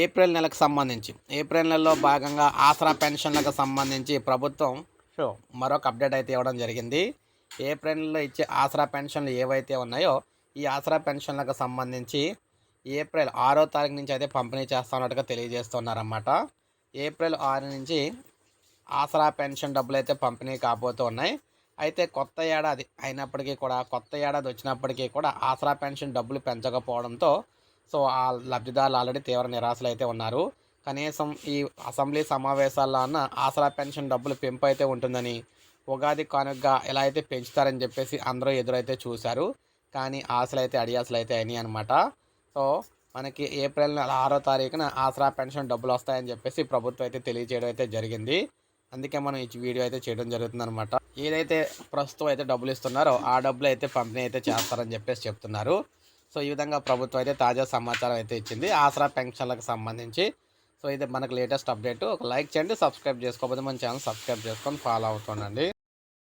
April నెలకు సంబంధించి April నెలలో భాగంగా ఆసరా పెన్షన్లకు సంబంధించి ప్రభుత్వం మరొక అప్డేట్ అయితే ఇవ్వడం జరిగింది. ఏప్రిల్ నెలలో ఇచ్చే ఆసరా పెన్షన్లు ఏవైతే ఉన్నాయో ఈ ఆసరా పెన్షన్లకు సంబంధించి ఏప్రిల్ ఆరో తారీఖు నుంచి అయితే పంపిణీ చేస్తున్నట్టుగా తెలియజేస్తున్నారన్నమాట. ఏప్రిల్ ఆరు నుంచి ఆసరా పెన్షన్ డబ్బులు అయితే పంపిణీ కాబోతూ ఉన్నాయి. అయితే కొత్త ఏడాది అయినప్పటికీ కూడా కొత్త ఏడాది వచ్చినప్పటికీ కూడా ఆసరా పెన్షన్ డబ్బులు పెంచకపోవడంతో సో ఆ లబ్ధిదారులు ఆల్రెడీ తీవ్ర నిరాశలు అయితే ఉన్నారు. కనీసం ఈ అసెంబ్లీ సమావేశాల్లో అన్న ఆసరా పెన్షన్ డబ్బులు పెంపు అయితే ఉంటుందని ఉగాది కానుకగా ఎలా అయితే పెంచుతారని చెప్పేసి అందరూ ఎదురైతే చూశారు. కానీ ఆశలు అయితే అడియాసలు అయితే అయినాయి అనమాట సో మనకి ఏప్రిల్ నెల ఆరో తారీఖున ఆసరా పెన్షన్ డబ్బులు వస్తాయని చెప్పేసి ప్రభుత్వం అయితే తెలియజేయడం అయితే జరిగింది. అందుకే మనం ఈ వీడియో అయితే చేయడం జరుగుతుంది అనమాట ఏదైతే ప్రస్తుతం అయితే డబ్బులు ఇస్తున్నారో ఆ డబ్బులు అయితే పంపిణీ అయితే చేస్తారని చెప్పేసి చెప్తున్నారు. సో ఈ విధంగా ప్రభుత్వం అయితే తాజా సమాచారం అయితే ఇచ్చింది. ఆసరా పెన్షన్లకు సంబంధించి. సో ఇది మనకు లేటెస్ట్ అప్డేట్. ఒక లైక్ చేయండి సబ్స్క్రైబ్ చేసుకోకపోతే మన ఛానల్ సబ్స్క్రైబ్ చేసుకొని ఫాలో అవుతుండండి.